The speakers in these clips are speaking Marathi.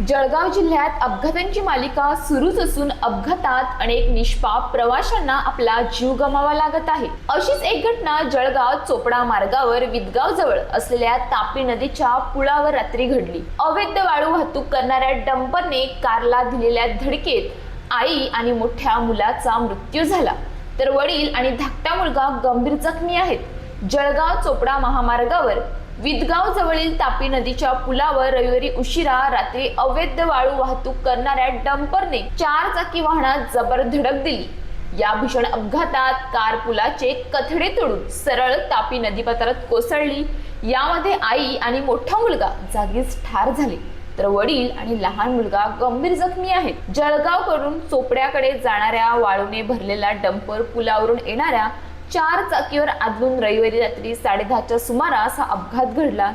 जळगाव जिल्ह्यात अपघातांची मालिका सुरूच असून अपघातात अनेक निष्पाप प्रवाशांना आपला जीव गमावा लागत आहे. अशीच एक घटना जळगाव चोपडा मार्गावर विदगाव जवळ असलेल्या तापी नदीच्या पुलावर रात्री घडली. अवैध वाळू वाहतूक करणाऱ्या डंपरने कारला दिलेल्या धडकेत आई आणि मोठ्या मुलाचा मृत्यू झाला. तर वडील आणि धाकटा मुलगा गंभीर जखमी आहेत. जळगाव चोपडा महामार्गावर विदगाव जवळील तापी नदीच्या पुलावर रविवारी उशिरा रात्री अवैध वाळू वाहतूक करणाऱ्या डंपरने चार चाकी वाहनात जबर धडक दिली. या भीषण अपघातात कार पुलाचे कथडे तोडून सरळ तापी नदीपात्रात कोसळली. यामध्ये आई आणि मोठा मुलगा जागीच ठार झाले. तर वडील आणि लहान मुलगा गंभीर जखमी आहेत. जळगावकडून चोपड्याकडे जाणाऱ्या वाळूने भरलेला डंपर पुलावरून येणाऱ्या चार चाकीवर आदलून रविवारी रात्री साडेदहाच्या सुमारास हा अपघात घडला.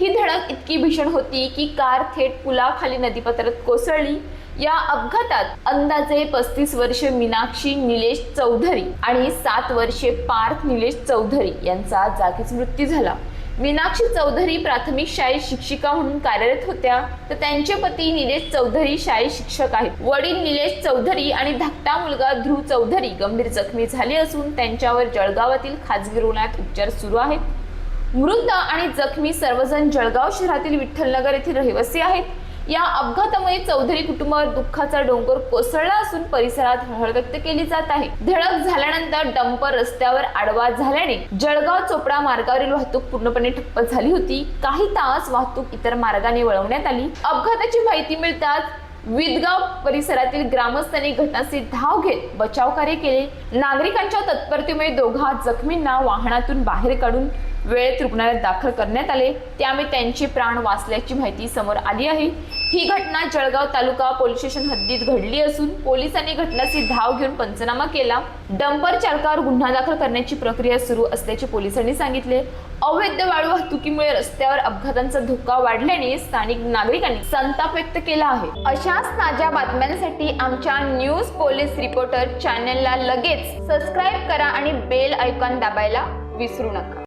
ही धडक इतकी भीषण होती की कार थेट पुलाखाली नदीपात्रात कोसळली. या अपघातात अंदाजे पस्तीस वर्षे मीनाक्षी निलेश चौधरी आणि सात वर्षे पार्थ निलेश चौधरी यांचा जागीच मृत्यू झाला. मीनाक्षी चौधरी प्राथमिक शाळेत शिक्षिका म्हणून कार्यरत होत्या. तर त्यांचे पती निलेश चौधरी शाळेत शिक्षक आहेत. वडील निलेश चौधरी आणि धाकटा मुलगा ध्रुव चौधरी गंभीर जखमी झाले असून त्यांच्यावर जळगावातील खाजगी रुग्णालयात उपचार सुरू आहेत. मृत आणि जखमी सर्वजण जळगाव शहरातील विठ्ठलनगर येथील रहिवासी आहेत. या अपघातामुळे चौधरी कुटुंबावर दुःखाचा डोंगर कोसळला असून परिसरात हळहळ व्यक्त केली जात आहे. धडक झाल्यानंतर डंपर रस्त्यावर आडवा झाल्याने जळगाव चोपडा मार्गावरील वाहतूक पूर्णपणे ठप्प झाली होती. काही तास वाहतूक इतर मार्गाने वळवण्यात आली. अपघाताची माहिती मिळताच विदगाव परिसरातील ग्रामस्थांनी घटनास्थळी धाव घेत बचाव कार्य केले. नागरिकांच्या तत्परतेमुळे दोघा जखमींना वाहनातून बाहेर काढून वेळेत रुग्णालयात दाखल करण्यात आले. त्यामुळे त्यांचे प्राण वाचल्याची माहिती समोर आली आहे. ही घटना जळगाव तालुका पोलीस स्टेशन हद्दीत घडली असून पोलिसांनी घटनाची धाव घेऊन पंचनामा केला. डंपर चालकावर गुन्हा दाखल करण्याची प्रक्रिया सुरू असल्याचे पोलिसांनी सांगितले. अवैध वाळू वाहतुकीमुळे रस्त्यावर अपघातांचा धोका वाढल्याने स्थानिक नागरिकांनी संताप व्यक्त केला आहे. अशाच ताज्या बातम्यांसाठी आमच्या न्यूज पोलीस रिपोर्टर चॅनलला लगेच सबस्क्राईब करा आणि बेल ऐकॉन दाबायला विसरू नका.